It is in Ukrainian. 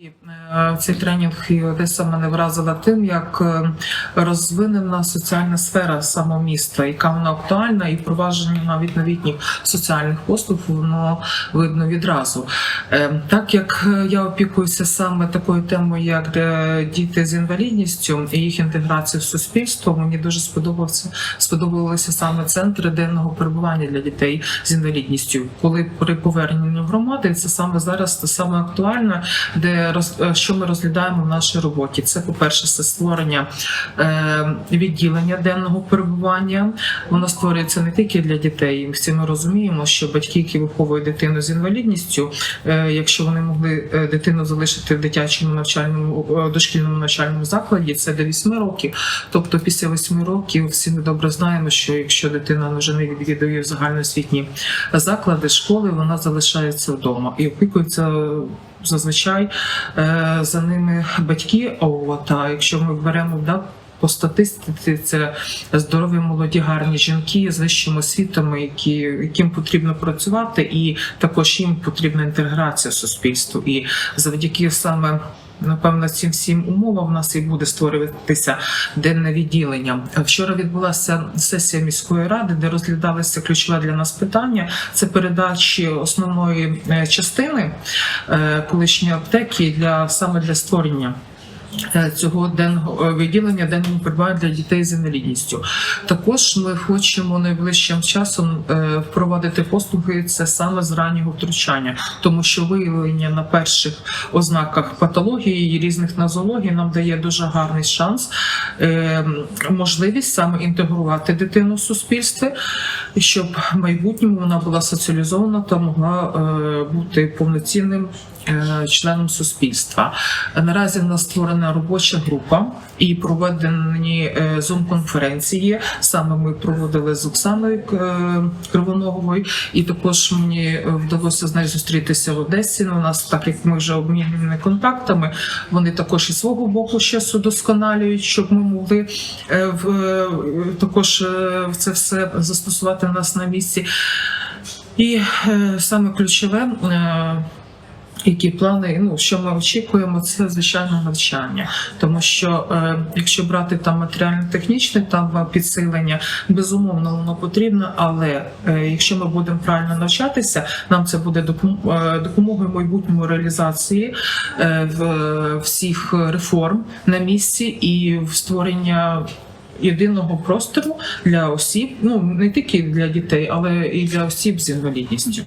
І, е, Цей тренінг і Одеса мене вразила тим, як е, розвинена соціальна сфера самого міста, яка вона актуальна і впровадження навіть новітніх соціальних послуг воно видно відразу. Е, Так як я опікуюся саме такою темою, як діти з інвалідністю і їх інтеграція в суспільство, мені дуже сподобався сподобалися саме центри денного перебування для дітей з інвалідністю. Коли при поверненні в громади, це саме зараз це саме актуально, де що ми розглядаємо в нашій роботі. Це, по-перше, це створення е, відділення денного перебування. Воно створюється не тільки для дітей. Всі ми розуміємо, що батьки, які виховують дитину з інвалідністю, е, якщо вони могли е, дитину залишити в дитячому навчальному е, дошкільному навчальному закладі, це до 8 років. Тобто, після 8 років всі ми добре знаємо, що якщо дитина вже не відвідує загальноосвітні заклади, школи, вона залишається вдома і опікується зазвичай е, за ними батьки. От, а якщо ми беремо да, по статистиці, це здорові молоді гарні жінки з вищими освітами, які, яким потрібно працювати, і також їм потрібна інтеграція в суспільство. І завдяки саме. Напевно, цим всім умовам в нас і буде створюватися денне відділення. Вчора відбулася сесія міської ради, де розглядалися ключове для нас питання. Це передачі основної е, частини е, колишньої аптеки для саме для створення. Е, Цього денного е, відділення денного перебування для дітей з інвалідністю. Також ми хочемо найближчим часом е, впровадити послуги це саме з раннього втручання, тому що виявлення на перших ознаках патології і різних нозологій нам дає дуже гарний шанс, можливість саме інтегрувати дитину в суспільстві, щоб в майбутньому вона була соціалізована та могла бути повноцінним членом суспільства. Наразі в нас створена робоча група і проведені е, зум-конференції. Саме ми проводили з Оксаною е, Кривоноговою, і також мені е, вдалося з нею зустрітися в Одесі. У нас, так як ми вже обмінені контактами, вони також і свого боку ще удосконалюють, щоб ми могли е, в е, також е, це все застосувати нас на місці. І е, саме ключове. Е, які плани, ну що ми очікуємо, це звичайно навчання, тому що е, якщо брати там матеріально-технічне там підсилення, безумовно воно потрібно. Але е, якщо ми будемо правильно навчатися, нам це буде е, допомогою майбутньому реалізації е, в всіх реформ на місці і в створення. Єдиного простору для осіб, ну не тільки для дітей, але і для осіб з інвалідністю.